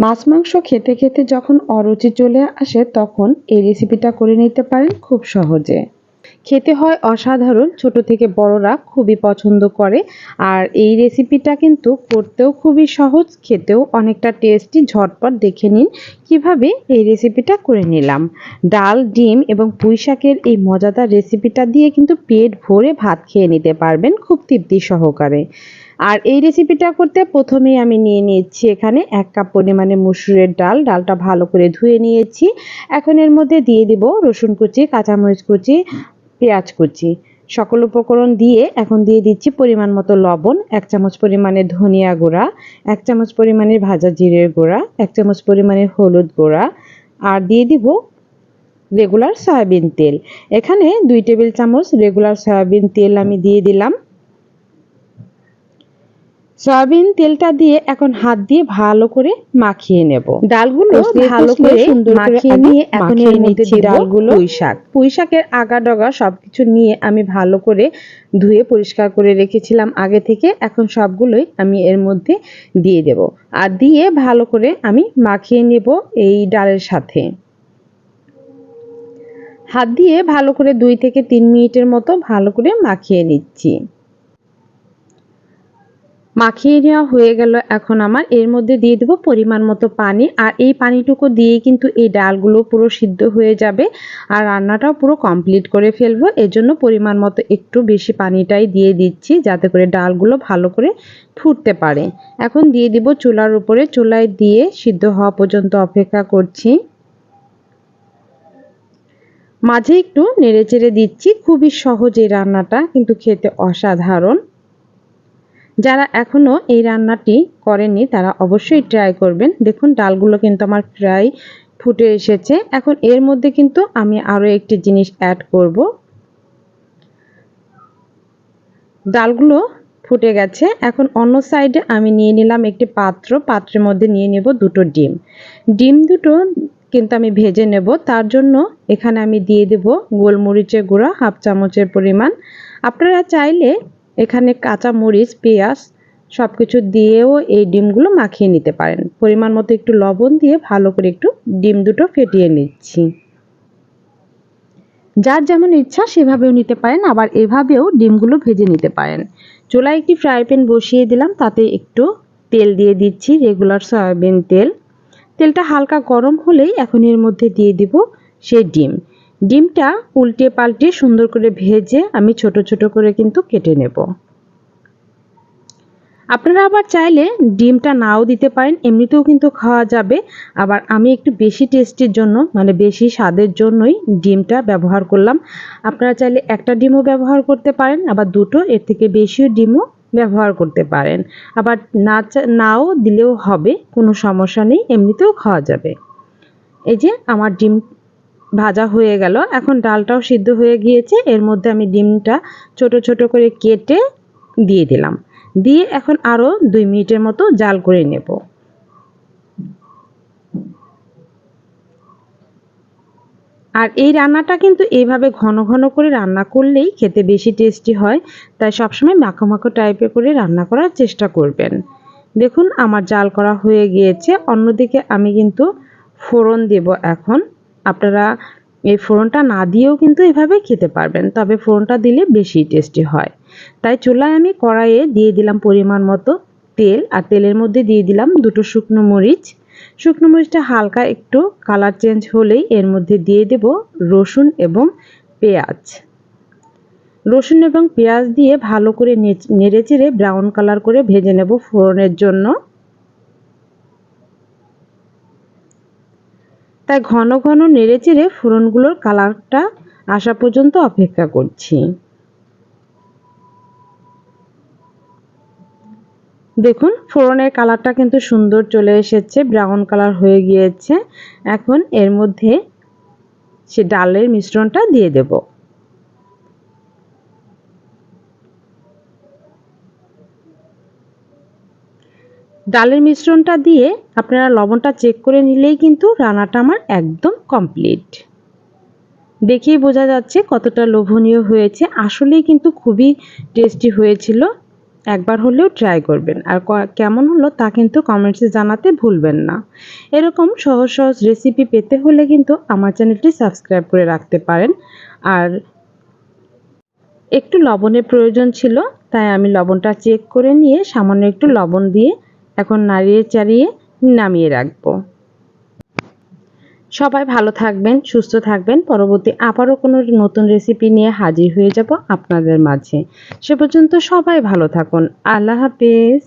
মাছ মাংস খেতে খেতে যখন অরুচি চলে আসে, তখন এই রেসিপিটা করে নিতে পারেন খুব সহজে। খেতে হয় অসাধারণ, ছোট থেকে বড়রা খুবই পছন্দ করে। আর এই রেসিপিটা কিন্তু করতেও খুবই সহজ, খেতেও অনেকটা টেস্টি ঝটপট দেখে নিন কীভাবে এই রেসিপিটা করে নিলাম। ডাল, ডিম এবং পুঁই শাকের এই মজাদার রেসিপিটা দিয়ে কিন্তু পেট ভরে ভাত খেয়ে নিতে পারবেন খুব তৃপ্তি সহকারে। আর এই রেসিপিটা করতে প্রথমেই আমি নিয়ে নিয়েছি এখানে এক কাপ পরিমাণে মুসুরের ডাল। ডালটা ভালো করে ধুয়ে নিয়েছি। এখন এর মধ্যে দিয়ে দিব রসুন কুচি, কাঁচামরিচ কুচি, পেঁয়াজ কুচি। সকল উপকরণ দিয়ে এখন দিয়ে দিচ্ছি পরিমাণ মতো লবণ, এক চামচ পরিমাণে ধনিয়া গুঁড়া, এক চামচ পরিমাণে ভাজা জিরের গুঁড়া, এক চামচ পরিমাণে হলুদ গুঁড়া আর দিয়ে দিব রেগুলার সয়াবিন তেল। এখানে দুই টেবিল চামচ রেগুলার সয়াবিন তেল আমি দিয়ে দিলাম। সয়াবিন তেলটা দিয়ে এখন হাত দিয়ে ভালো করে মাখিয়ে নেব। ডালগুলো ভালো করে সুন্দর মাখিয়ে নিয়ে এখন এর মধ্যে ডালগুলো। পুঁই শাক। পুঁই শাকের আগা ডগা সবকিছু নিয়ে আমি ভালো করে ধুয়ে পরিষ্কার করে রেখেছিলাম আগে থেকে। এখন সবগুলোই আমি এর মধ্যে দিয়ে দেব। আর দিয়ে ভালো করে আমি মাখিয়ে নেব এই ডালের সাথে। হাত দিয়ে ভালো করে দুই থেকে তিন মিনিটের মতো ভালো করে মাখিয়ে নিচ্ছি। মাখিয়ে নেওয়া হয়ে গেল। এখন আমার এর মধ্যে দিয়ে দেবো পরিমাণ মতো পানি। আর এই পানিটুকু দিয়ে কিন্তু এই ডালগুলো পুরো সিদ্ধ হয়ে যাবে। আর রান্নাটাও পুরো কমপ্লিট করে ফেলব। এজন্য পরিমাণ মতো একটু বেশি পানিটাই দিয়ে দিচ্ছি, যাতে করে ডালগুলো ভালো করে ফুটতে পারে। এখন দিয়ে দিব চুলার উপরে। চুলায় দিয়ে সিদ্ধ হওয়া পর্যন্ত অপেক্ষা করছি। মাঝে একটু নেড়ে চেড়ে দিচ্ছি। খুবই সহজ এই রান্নাটা, কিন্তু খেতে অসাধারণ। যারা এখনও এই রান্নাটি করেননি, তারা অবশ্যই ট্রাই করবেন। দেখুন, ডালগুলো কিন্তু আমার প্রায় ফুটে এসেছে। এখন এর মধ্যে কিন্তু আমি আরও একটি জিনিস অ্যাড করব। ডালগুলো ফুটে গেছে। এখন অন্য সাইডে আমি নিয়ে নিলাম একটি পাত্র। পাত্রের মধ্যে নিয়ে নেব দুটো ডিম। ডিম দুটো কিন্তু আমি ভেজে নেব। তার জন্য এখানে আমি দিয়ে দেব গোলমরিচের গুঁড়া, হাফ চামচের পরিমাণ। আপনারা চাইলে এখানে কাঁচা মরিচ, পেঁয়াজ সব কিছু দিয়েও এই ডিমগুলো মাখিয়ে নিতে পারেন। পরিমাণ মতো একটু লবণ দিয়ে ভালো করে একটু ডিম দুটো ফেটিয়ে নিচ্ছি। যার যেমন ইচ্ছা সেভাবেও নিতে পারেন, আবার এভাবেও ডিমগুলো ভেজে নিতে পারেন। চুলায় একটি ফ্রাই প্যান বসিয়ে দিলাম, তাতে একটু তেল দিয়ে দিচ্ছি, রেগুলার সয়াবিন তেল। তেলটা হালকা গরম হলেই এখন এর মধ্যে দিয়ে দিব সেই ডিম। ডিমটা উল্টে পাল্টে সুন্দর করে ভেজে আমি ছোট ছোট করে কিন্তু কেটে নেব। আপনারা আবার চাইলে ডিমটা নাও দিতে পারেন, এমনিতেও কিন্তু খাওয়া যাবে। আবার আমি একটু বেশি টেস্টির জন্য মানে বেশি স্বাদের জন্যই ডিমটা ব্যবহার করলাম। আপনারা চাইলে একটা ডিমও ব্যবহার করতে পারেন, আবার দুটো, এর থেকে বেশিও ডিমও ব্যবহার করতে পারেন। আবার না নাও দিলেও হবে, কোনো সমস্যা নেই, এমনিতেও খাওয়া যাবে। এই যে আমার ডিম ভাজা হয়ে গেল। এখন ডালটাও সিদ্ধ হয়ে গিয়েছে। এর মধ্যে আমি ডিমটা ছোট ছোট করে কেটে দিয়ে দিলাম। দিয়ে এখন আরও দুই মিনিটের মতো জাল করে নেব। আর এই রান্নাটা কিন্তু এইভাবে ঘন ঘন করে রান্না করলেই খেতে বেশি টেস্টি হয়। তাই সবসময় মাখো মাখো টাইপের করে রান্না করার চেষ্টা করবেন। দেখুন, আমার জাল করা হয়ে গিয়েছে। অন্যদিকে আমি কিন্তু ফোড়ন দেব এখন। আপনারা এই ফোড়নটা না দিয়েও কিন্তু এভাবে খেতে পারবেন, তবে ফোড়নটা দিলে বেশি টেস্টি হয়। তাই চুলায় আমি কড়াইয়ে দিয়ে দিলাম পরিমাণ মতো তেল, আর তেলের মধ্যে দিয়ে দিলাম দুটো শুকনো মরিচ। শুকনো মরিচটা হালকা একটু কালার চেঞ্জ হলেই এর মধ্যে দিয়ে দেব রসুন এবং পেঁয়াজ। রসুন এবং পেঁয়াজ দিয়ে ভালো করে নেড়ে চেড়ে ব্রাউন কালার করে ভেজে নেব ফোড়নের জন্য। তাই ঘন ঘন নেড়ে চেড়ে ফোড়নগুলোর কালারটা আসা পর্যন্ত অপেক্ষা করছি। দেখুন, ফোড়নের কালারটা কিন্তু সুন্দর চলে এসেছে, ব্রাউন কালার হয়ে গিয়েছে। এখন এর মধ্যে সে ডালের মিশ্রণটা দিয়ে দেবো। ডালের মিশ্রণটা দিয়ে আপনারা লবণটা চেক করে নিলেই কিন্তু রান্নাটা আমার একদম কমপ্লিট দেখেই বোঝা যাচ্ছে কতটা লোভনীয় হয়েছে। আসলেই কিন্তু খুবই টেস্টি হয়েছিল। একবার হলেও ট্রাই করবেন। আর কেমন হলো তা কিন্তু কমেন্টসে জানাতে ভুলবেন না। এরকম সহজ সহজ রেসিপি পেতে হলে কিন্তু আমার চ্যানেলটি সাবস্ক্রাইব করে রাখতে পারেন। আর একটু লবণের প্রয়োজন ছিল, তাই আমি লবণটা চেক করে নিয়ে সামান্য একটু লবণ দিয়ে এখন নাড়িয়ে চাড়িয়ে নামিয়ে রাখব। সবাই ভালো থাকবেন, সুস্থ থাকবেন। পরবর্তী আবারও কোনো নতুন রেসিপি নিয়ে হাজির হয়ে যাব আপনাদের মাঝে। সে পর্যন্ত সবাই ভালো থাকুন। আল্লাহ হাফেজ।